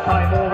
Hi. over.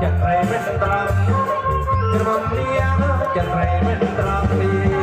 จะใครเป็นตรังกระบอกเลี้ยงจะใครเป็นตรังเลี้ย